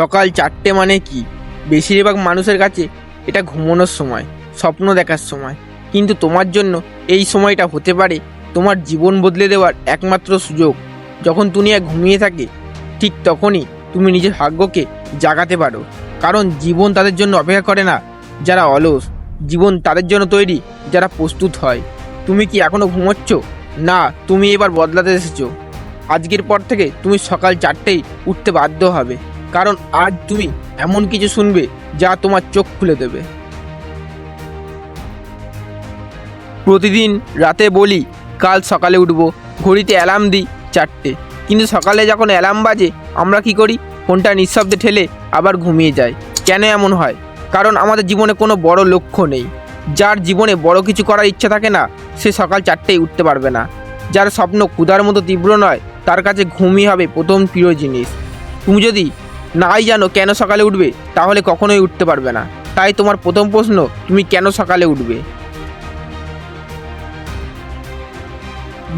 সকাল চারটে মানে কি? বেশিরভাগ মানুষের কাছে এটা ঘুমানোর সময়, স্বপ্ন দেখার সময়। কিন্তু তোমার জন্য এই সময়টা হতে পারে তোমার জীবন বদলে দেওয়ার একমাত্র সুযোগ। যখন দুনিয়া ঘুমিয়ে থাকে, ঠিক তখনই তুমি নিজের ভাগ্যকে জাগাতে পারো। কারণ জীবন তাদের জন্য অপেক্ষা করে না, যারা অলস। জীবন তাদের জন্য তৈরি, যারা প্রস্তুত হয়। তুমি কি এখনও ঘুমোচ্ছ? না, তুমি এবার বদলাতে এসেছ। আজকের পর থেকে তুমি সকাল চারটেই উঠতে বাধ্য হবে। কারণ আজ তুমি এমন কিছু শুনবে যা তোমার চোখ খুলে দেবে। প্রতিদিন রাতে বলি, কাল সকালে উঠবো। ঘড়িতে অ্যালার্ম দিই চারটে। কিন্তু সকালে যখন অ্যালার্ম বাজে, আমরা কি করি? ফোনটা নিঃশব্দে ঠেলে আবার ঘুমিয়ে যাই। কেন এমন হয়? কারণ আমাদের জীবনে কোনো বড় লক্ষ্য নেই। যার জীবনে বড় কিছু করার ইচ্ছা থাকে না, সে সকাল চারটেই উঠতে পারবে না। যার স্বপ্ন ক্ষুধার মতো তীব্র নয়, তার কাছে ঘুমই হবে প্রথম প্রিয় জিনিস। তুমি যদি নাই জানো কেন সকালে উঠবে? তাহলে কখনোই উঠতে পারবে না। তাই তোমার প্রথম প্রশ্ন, তুমি কেন সকালে উঠবে?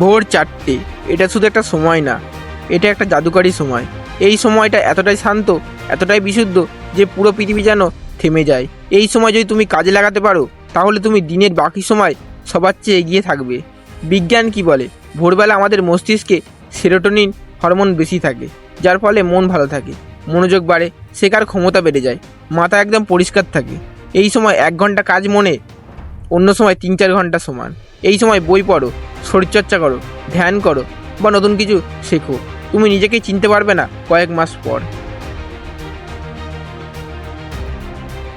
ভোর চারটে। এটা শুধু একটা সময় না, এটা একটা জাদুকারী সময়। এই সময়টা এতটাই শান্ত, এতটাই বিশুদ্ধ, যে পুরো পৃথিবী যেন থেমে যায়। এই সময় যদি তুমি কাজে লাগাতে পারো, তাহলে তুমি দিনের বাকি সময় সবার চেয়ে এগিয়ে থাকবে। বিজ্ঞান কি বলে? ভোরবেলা আমাদের মস্তিষ্কে সেরোটোনিন হরমোন বেশি থাকে, যার ফলে মন ভালো থাকে। মনোযোগ বাড়ে শেখার ক্ষমতা বেড়ে যায়। মাথা একদম পরিষ্কার থাকে। এই সময় এক ঘণ্টা কাজ মনে, অন্য সময় তিন চার ঘণ্টা সমান। এই সময় বই পড়ো, শরীরচর্চা করো, ধ্যান করো বা নতুন কিছু শেখো। তুমি নিজেকেই চিনতে পারবে না কয়েক মাস পর।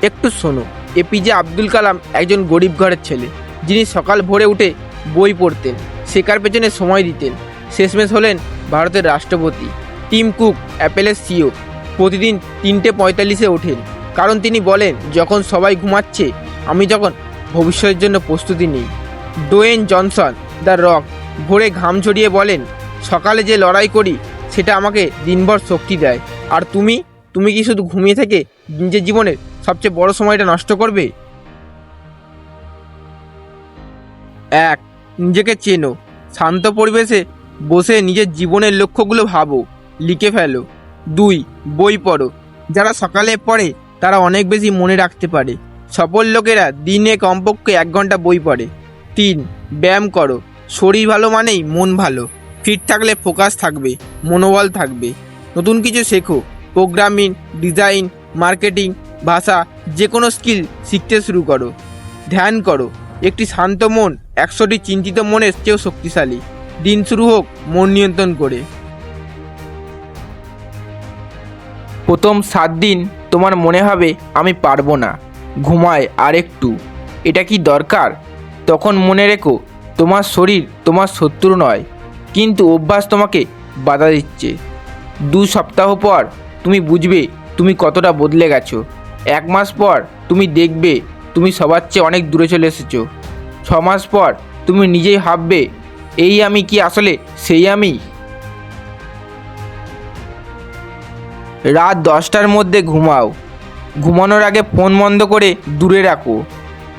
একটু শোনো এপিজে আব্দুল কালাম একজন গরিব ঘরের ছেলে। যিনি সকাল ভোরে উঠে বই পড়তেন শেখার পেছনে সময় দিতেন। শেষমেশ হলেন ভারতের রাষ্ট্রপতি। টিম কুক, অ্যাপেলের সিও প্রতিদিন তিনটে পঁয়তাল্লিশে ওঠেন। কারণ তিনি বলেন, যখন সবাই ঘুমাচ্ছে, আমি যখন ভবিষ্যতের জন্য প্রস্তুতি নিই। ডোয়েন জনসন, দ্য রক, ভোরে ঘাম ছড়িয়ে বলেন, সকালে যে লড়াই করি, সেটা আমাকে দিনভর শক্তি দেয়। আর তুমি তুমি কি শুধু ঘুমিয়ে থেকে নিজের জীবনের সবচেয়ে বড় সময়টা নষ্ট করবে? এক, নিজেকে চেনো। শান্ত পরিবেশে বসে নিজের জীবনের লক্ষ্যগুলো ভাবো, লিখে ফেলো। দুই, বই পড়ো। যারা সকালে পড়ে, তারা অনেক বেশি মনে রাখতে পারে। সফল লোকেরা দিনে কমপক্ষে এক ঘণ্টা বই পড়ে। তিন, ব্যায়াম করো। শরীর ভালো মানেই মন ভালো। ফিট থাকলে ফোকাস থাকবে, মনোবল থাকবে। নতুন কিছু শেখো। প্রোগ্রামিং, ডিজাইন, মার্কেটিং, ভাষা যে কোনো স্কিল শিখতে শুরু করো। ধ্যান করো। একটি শান্ত মন, একশোটি চিন্তিত মনের চেয়েও শক্তিশালী। দিন শুরু হোক মন নিয়ন্ত্রণ করে। প্রথম সাত দিন তোমার মনে হবে আমি পারব না। ঘুমায় আর একটু এটা কি দরকার? তখন মনে রেখো, তোমার শরীর তোমার শত্রু নয়, কিন্তু অভ্যাস তোমাকে বাধা দিচ্ছে। দু সপ্তাহ পর তুমি বুঝবে তুমি কতটা বদলে গেছো। এক মাস পর তুমি দেখবে তুমি সবার চেয়ে অনেক দূরে চলে এসেছ। ছ মাস পর তুমি নিজেই ভাববে, এই আমি কি আসলে সেই আমি? রাত দশটার মধ্যে ঘুমাও। ঘুমানোর আগে ফোন বন্ধ করে দূরে রাখো।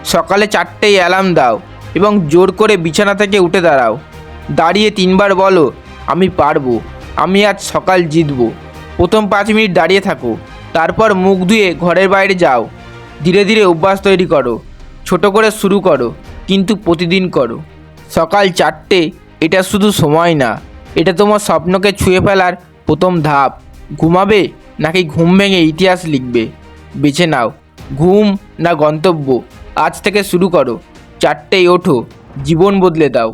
সকালে চারটেই অ্যালার্ম দাও এবং জোর করে বিছানা থেকে উঠে দাঁড়াও। দাঁড়িয়ে তিনবার বলো, আমি পারব। আমি আজ সকাল জিতবো। প্রথম পাঁচ মিনিট দাঁড়িয়ে থাকো। তারপর মুখ ধুয়ে ঘরের বাইরে যাও। ধীরে ধীরে অভ্যাস তৈরি করো। ছোট করে শুরু করো, কিন্তু প্রতিদিন করো। সকাল চারটে, এটা শুধু সময় না, এটা তোমার স্বপ্নকে ছুঁয়ে ফেলার প্রথম ধাপ। ঘুমাবে নাকি ঘুম ভেঙে ইতিহাস লিখবে? বেছে নাও। ঘুম না গন্তব্য। আজ থেকে শুরু করো। চারটেই ওঠো। জীবন বদলে দাও।